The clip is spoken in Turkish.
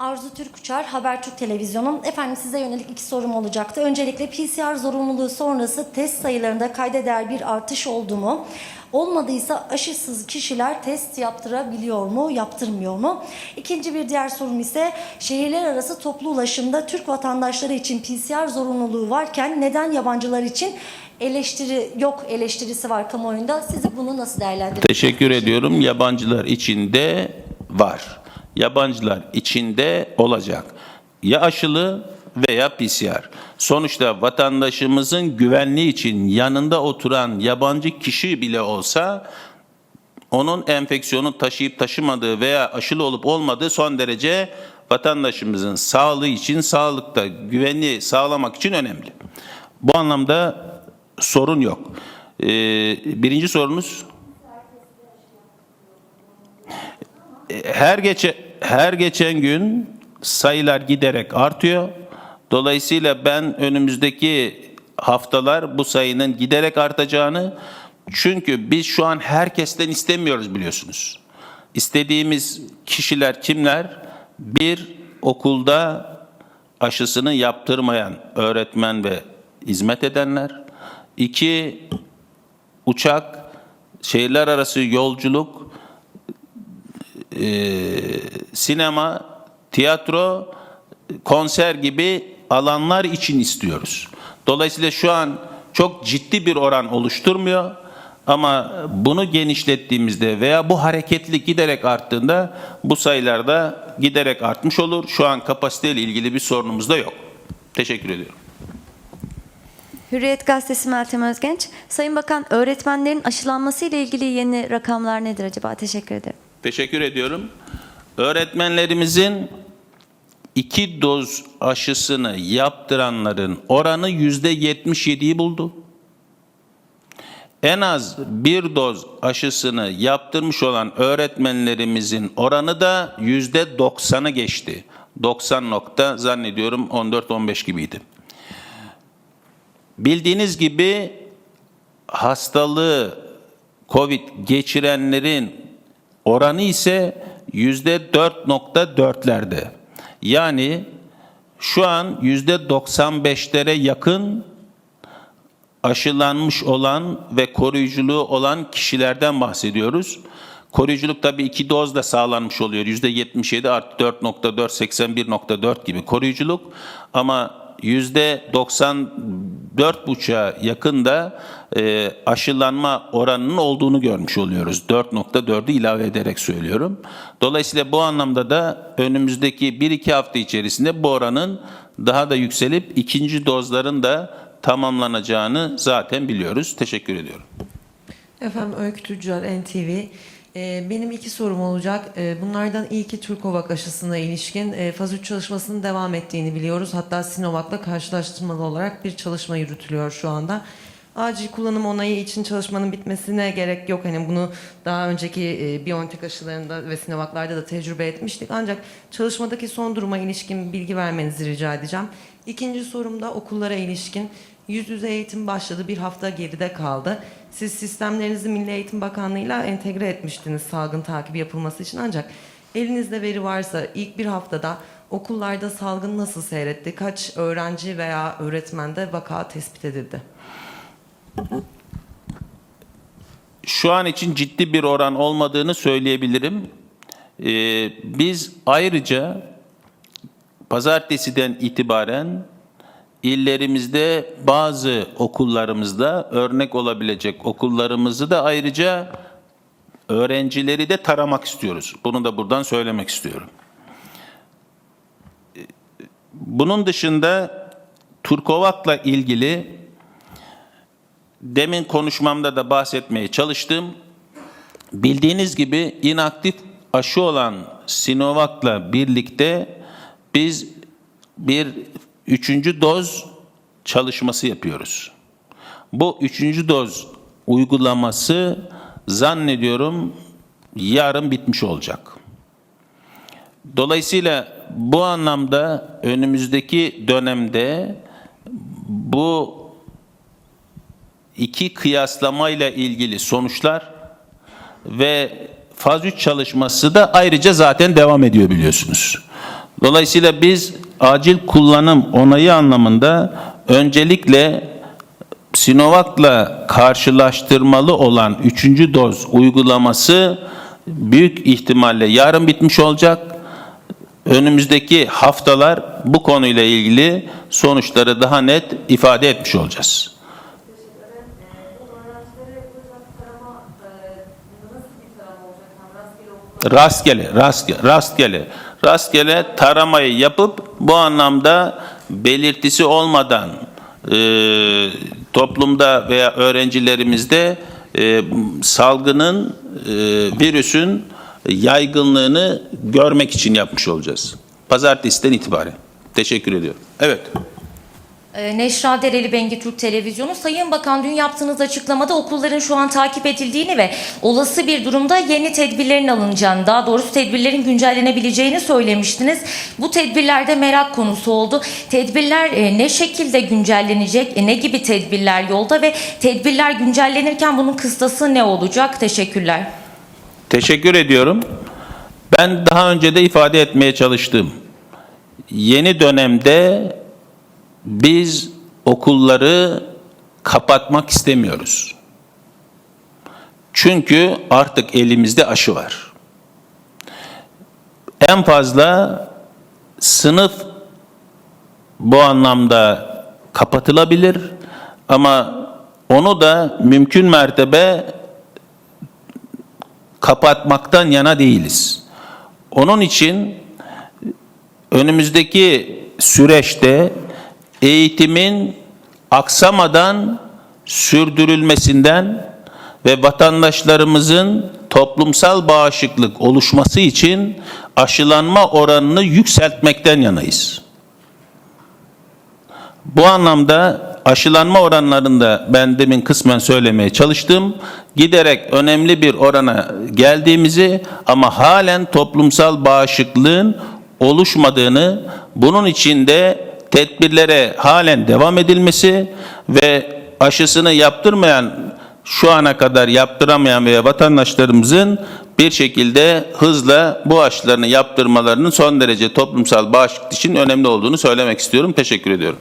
Arzu Türk Uçar, Habertürk Televizyonu. Efendim size yönelik iki sorum olacaktı. Öncelikle PCR zorunluluğu sonrası test sayılarında kayda değer bir artış oldu mu? Olmadıysa aşısız kişiler test yaptırabiliyor mu, yaptırmıyor mu? İkinci bir diğer sorum ise şehirler arası toplu ulaşımda Türk vatandaşları için PCR zorunluluğu varken neden yabancılar için eleştiri yok eleştirisi var kamuoyunda. Siz bunu nasıl değerlendiriyorsunuz? Teşekkür ediyorum. Yabancılar içinde var. Yabancılar içinde olacak. Ya aşılı veya PCR. Sonuçta vatandaşımızın güvenliği için yanında oturan yabancı kişi bile olsa onun enfeksiyonu taşıyıp taşımadığı veya aşılı olup olmadığı son derece vatandaşımızın sağlığı için, sağlıkta güvenliği sağlamak için önemli. Bu anlamda sorun yok. Ee, birinci sorunuz her geçe her geçen gün sayılar giderek artıyor. Dolayısıyla ben önümüzdeki haftalar bu sayının giderek artacağını çünkü biz şu an herkesten istemiyoruz biliyorsunuz. İstediğimiz kişiler kimler? Bir okulda aşısını yaptırmayan öğretmen ve hizmet edenler. İki uçak, şehirler arası yolculuk, e, sinema, tiyatro, konser gibi alanlar için istiyoruz. Dolayısıyla şu an çok ciddi bir oran oluşturmuyor ama bunu genişlettiğimizde veya bu hareketlilik giderek arttığında bu sayılar da giderek artmış olur. Şu an kapasiteyle ilgili bir sorunumuz da yok. Teşekkür ediyorum. Hürriyet Gazetesi Meltem Özgenç. Sayın Bakan öğretmenlerin aşılanması ile ilgili yeni rakamlar nedir acaba? Teşekkür ederim. Teşekkür ediyorum. Öğretmenlerimizin iki doz aşısını yaptıranların oranı yüzde 77'yi buldu. En az bir doz aşısını yaptırmış olan öğretmenlerimizin oranı da yüzde 90'ı geçti. 90 nokta zannediyorum 14-15 gibiydi. Bildiğiniz gibi hastalığı COVID geçirenlerin Oranı ise yüzde 4.4'lerde. Yani şu an yüzde 95'lere yakın aşılanmış olan ve koruyuculuğu olan kişilerden bahsediyoruz. Koruyuculuk tabii iki dozla sağlanmış oluyor. Yüzde 77 artı 4.4, 81.4 gibi koruyuculuk. Ama yüzde 90 4,5'a yakında e, aşılanma oranının olduğunu görmüş oluyoruz. 4.4'ü ilave ederek söylüyorum. Dolayısıyla bu anlamda da önümüzdeki 1-2 hafta içerisinde bu oranın daha da yükselip ikinci dozların da tamamlanacağını zaten biliyoruz. Teşekkür ediyorum. Efendim Öykü Tüccar NTV ee, benim iki sorum olacak. Ee, bunlardan ilki Türkovak aşısına ilişkin e, faz 3 çalışmasının devam ettiğini biliyoruz. Hatta Sinovac'la karşılaştırmalı olarak bir çalışma yürütülüyor şu anda. Acil kullanım onayı için çalışmanın bitmesine gerek yok. Hani bunu daha önceki e, BioNTech aşılarında ve Sinovac'larda da tecrübe etmiştik. Ancak çalışmadaki son duruma ilişkin bilgi vermenizi rica edeceğim. İkinci sorum da okullara ilişkin. Yüz yüze eğitim başladı. Bir hafta geride kaldı. Siz sistemlerinizi Milli Eğitim Bakanlığı'yla entegre etmiştiniz salgın takibi yapılması için. Ancak elinizde veri varsa ilk bir haftada okullarda salgın nasıl seyretti? Kaç öğrenci veya öğretmende vaka tespit edildi? Şu an için ciddi bir oran olmadığını söyleyebilirim. Ee, biz ayrıca pazartesiden itibaren illerimizde bazı okullarımızda örnek olabilecek okullarımızı da ayrıca öğrencileri de taramak istiyoruz. Bunu da buradan söylemek istiyorum. Bunun dışında Turkovak'la ilgili demin konuşmamda da bahsetmeye çalıştım. Bildiğiniz gibi inaktif aşı olan Sinovac'la birlikte biz bir üçüncü doz çalışması yapıyoruz. Bu üçüncü doz uygulaması zannediyorum yarın bitmiş olacak. Dolayısıyla bu anlamda önümüzdeki dönemde bu iki kıyaslamayla ilgili sonuçlar ve faz 3 çalışması da ayrıca zaten devam ediyor biliyorsunuz. Dolayısıyla biz acil kullanım onayı anlamında öncelikle Sinovac'la karşılaştırmalı olan 3. doz uygulaması büyük ihtimalle yarın bitmiş olacak. Önümüzdeki haftalar bu konuyla ilgili sonuçları daha net ifade etmiş olacağız. Rastgele, rastgele, rastgele, rastgele taramayı yapıp bu anlamda belirtisi olmadan e, toplumda veya öğrencilerimizde e, salgının, e, virüsün yaygınlığını görmek için yapmış olacağız. Pazartesiden itibaren. Teşekkür ediyorum. Evet. Ee, Neşra Dereli Bengi Türk Televizyonu. Sayın Bakan dün yaptığınız açıklamada okulların şu an takip edildiğini ve olası bir durumda yeni tedbirlerin alınacağını, daha doğrusu tedbirlerin güncellenebileceğini söylemiştiniz. Bu tedbirlerde merak konusu oldu. Tedbirler e, ne şekilde güncellenecek, e, ne gibi tedbirler yolda ve tedbirler güncellenirken bunun kıstası ne olacak? Teşekkürler. Teşekkür ediyorum. Ben daha önce de ifade etmeye çalıştım. Yeni dönemde biz okulları kapatmak istemiyoruz. Çünkü artık elimizde aşı var. En fazla sınıf bu anlamda kapatılabilir ama onu da mümkün mertebe kapatmaktan yana değiliz. Onun için önümüzdeki süreçte eğitimin aksamadan sürdürülmesinden ve vatandaşlarımızın toplumsal bağışıklık oluşması için aşılanma oranını yükseltmekten yanayız. Bu anlamda aşılanma oranlarında ben demin kısmen söylemeye çalıştım. Giderek önemli bir orana geldiğimizi ama halen toplumsal bağışıklığın oluşmadığını, bunun içinde tedbirlere halen devam edilmesi ve aşısını yaptırmayan, şu ana kadar yaptıramayan veya vatandaşlarımızın bir şekilde hızla bu aşılarını yaptırmalarının son derece toplumsal bağışıklık için önemli olduğunu söylemek istiyorum. Teşekkür ediyorum.